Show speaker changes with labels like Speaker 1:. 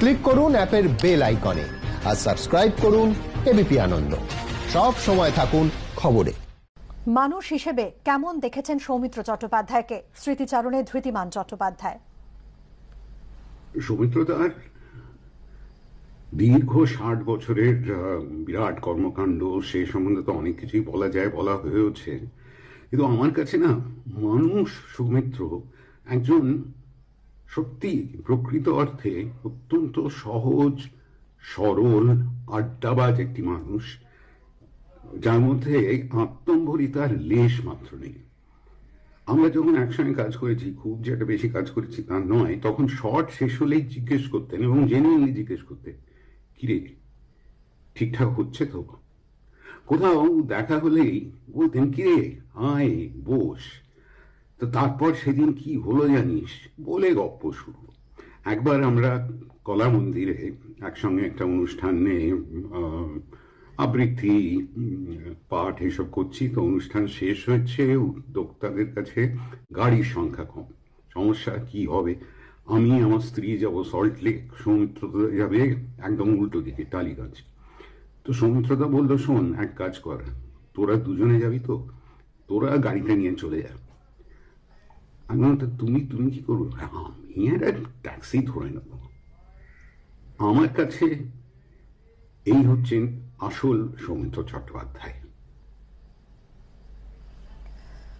Speaker 1: Click করুন অ্যাপের bell আইকনে আর সাবস্ক্রাইব করুন এবিপি আনন্দ। সব সময় থাকুন খবরে।
Speaker 2: মানুষ হিসেবে কেমন দেখেছেন সৌমিত্র চট্টোপাধ্যায়কে? স্মৃতিচারণে ধৃতিমান চট্টোপাধ্যায়।
Speaker 3: সৌমিত্রদার দীর্ঘ ষাট বছরের বিরাট কর্মকাণ্ড সে সম্বন্ধে তো অনেক কিছুই বলা যায় বলা হয়েওছে। কিন্তু আমার কাছে না মানুষ সৌমিত্র একজন সত্যি, প্রকৃত অর্থে অত্যন্ত সহজ, সরল, আড্ডাবাজ একটি মানুষ, যার মধ্যে আত্মম্ভরিতার লেশ মাত্র নেই। আমরা যখন একসঙ্গে কাজ করেছি, খুব যে একটা বেশি কাজ করেছি তা নয়, তখন শর্ট শেষ হলেই জিজ্ঞেস করতেন এবং জেনুইনলি জিজ্ঞেস করতেন, কিরে, ঠিকঠাক হচ্ছে তো? কোথাও দেখা হলেই বলতেন, কিরে, আয়, বস। তো তারপর সেদিন কি হলো জানিস? বলে গপ্প শুরু। একবার আমরা কলা মন্দিরে একসঙ্গে একটা অনুষ্ঠানে আবৃত্তি পাঠ এসব করছি। তো অনুষ্ঠান শেষ হয়েছে উদ্যোক্তাদের কাছে গাড়ির সংখ্যা কম। সমস্যা কি হবে? আমি, আমার স্ত্রী যাব সল্ট লেক সৌমিত্র তো যাবে একদম উল্টো দিকে, টালিগঞ্জ। তো সৌমিত্রদা বলল, শোন, এক কাজ কর। তোরা দুজনে যাবি তো? তোরা গাড়িটা নিয়ে চলে যা। আমি বললাম, তুমি তুমি কি করব? আমি এক ট্যাক্সি ধরে নেব। আমার কাছে এই হচ্ছেন আসল সৌমিত্র চট্টোপাধ্যায়।